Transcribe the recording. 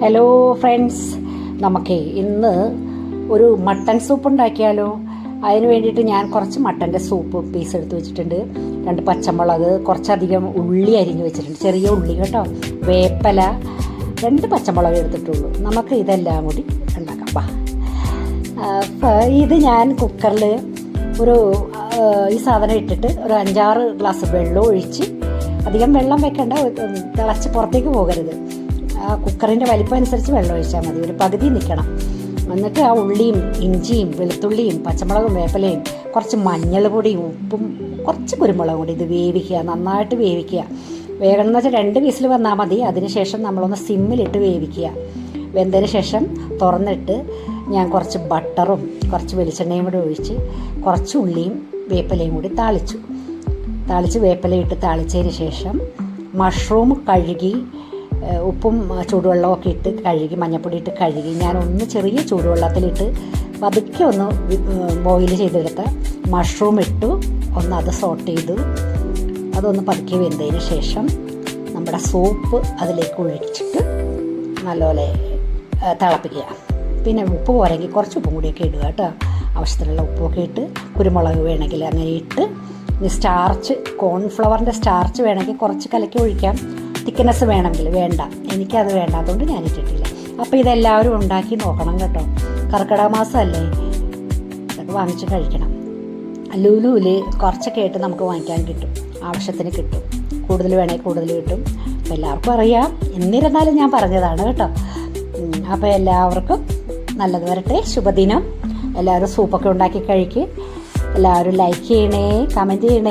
Hello friends നമുക്കേ ഇന്ന് ഒരു മട്ടൻ സൂപ്പ് ഉണ്ടാക്കിയാലോ? അതിന് വേണ്ടിയിട്ട് ഞാൻ കുറച്ച് മട്ടന്റെ സൂപ്പ് പീസ് എടുത്ത് വെച്ചിട്ടുണ്ട്. രണ്ട് പച്ചമുളക് കുറച്ചധികം ഉള്ളി അരിഞ്ഞ് വെച്ചിട്ടുണ്ട്. ചെറിയ ഉള്ളി കേട്ടോ. വേപ്പല രണ്ട് പച്ചമുളക് എടുത്തിട്ടുള്ളൂ. നമുക്ക് ഇതെല്ലാം കൂടി ഉണ്ടാക്കാം. വാ. ഇത് ഞാൻ കുക്കറിൽ ഒരു ഈ സാധനം ഇട്ടിട്ട് ഒരു അഞ്ചാറ് ഗ്ലാസ് വെള്ളം ഒഴിച്ച് അധികം വെള്ളം വെക്കേണ്ട. തിളച്ച് പുറത്തേക്ക് പോകരുത്. ആ കുക്കറിന്റെ വലിപ്പം അനുസരിച്ച് വെള്ളം ഒഴിച്ചാൽ മതി. ഒരു പകുതി നിൽക്കണം എന്നിട്ട് ആ ഉള്ളിയും ഇഞ്ചിയും വെളുത്തുള്ളിയും പച്ചമുളകും വേപ്പലയും കുറച്ച് മഞ്ഞൾ പൊടിയും ഉപ്പും കുറച്ച് കുരുമുളകും കൂടി ഇത് വേവിക്കുക നന്നായിട്ട് വേവിക്കുക. വേഗം എന്ന് വെച്ചാൽ രണ്ട് വിസിൽ വന്നാൽ മതി. അതിനുശേഷം നമ്മളൊന്ന് സിമ്മിലിട്ട് വേവിക്കുക. വെന്തതിന് ശേഷം തുറന്നിട്ട് ഞാൻ കുറച്ച് ബട്ടറും കുറച്ച് വെളിച്ചെണ്ണയും കൂടി ഒഴിച്ച് കുറച്ച് ഉള്ളിയും വേപ്പിലയും കൂടി താളിച്ചു. താളിച്ച് വേപ്പിലയിട്ട് താളിച്ചതിന് ശേഷം മഷ്റൂം കഴുകി ഉപ്പും ചൂടുവെള്ളമൊക്കെ ഇട്ട് കഴുകി മഞ്ഞപ്പൊടി ഇട്ട് കഴുകി. ഞാൻ ഒന്ന് ചെറിയ ചൂടുവെള്ളത്തിലിട്ട് പതുക്കെ ഒന്ന് ബോയിൽ ചെയ്തെടുത്ത് മഷ്റൂം ഇട്ടു. ഒന്ന് അത് സോട്ട് ചെയ്തു. അതൊന്ന് പതുക്കെ വെന്തതിന് ശേഷം നമ്മുടെ സൂപ്പ് അതിലേക്ക് ഒഴിച്ചിട്ട് നല്ലപോലെ തിളപ്പിക്കുക. പിന്നെ ഉപ്പ് പോരെങ്കിൽ കുറച്ച് ഉപ്പും കൂടിയൊക്കെ ഇടുക കേട്ടോ. ആവശ്യത്തിനുള്ള ഉപ്പൊക്കെ ഇട്ട് കുരുമുളക് വേണമെങ്കിൽ അങ്ങനെ ഇട്ട് സ്റ്റാർച്ച് കോൺഫ്ലവറിന്റെ സ്റ്റാർച്ച് വേണമെങ്കിൽ കുറച്ച് കലക്കി ഒഴിക്കാം. തിക്നെസ് വേണമെങ്കിൽ വേണ്ട. എനിക്കത് വേണ്ട. അതുകൊണ്ട് ഞാൻ ഇട്ടിട്ടില്ല. അപ്പോൾ ഇതെല്ലാവരും ഉണ്ടാക്കി നോക്കണം കേട്ടോ. കർക്കിടക മാസമല്ലേ? ഇതൊക്കെ വാങ്ങിച്ച് കഴിക്കണം. ലുലുവിൽ കുറച്ചൊക്കെ ആയിട്ട് നമുക്ക് വാങ്ങിക്കാൻ കിട്ടും. ആവശ്യത്തിന് കിട്ടും. കൂടുതൽ വേണമെങ്കിൽ കൂടുതൽ കിട്ടും. അപ്പോൾ എല്ലാവർക്കും അറിയാം. എന്നിരുന്നാലും ഞാൻ പറഞ്ഞതാണ് കേട്ടോ. അപ്പോൾ എല്ലാവർക്കും നല്ലത് വരട്ടെ. ശുഭദിനം. എല്ലാവരും സൂപ്പൊക്കെ ഉണ്ടാക്കി കഴിക്കും. എല്ലാവരും ലൈക്ക് ചെയ്യണേ കമന്റ് ചെയ്യണേ.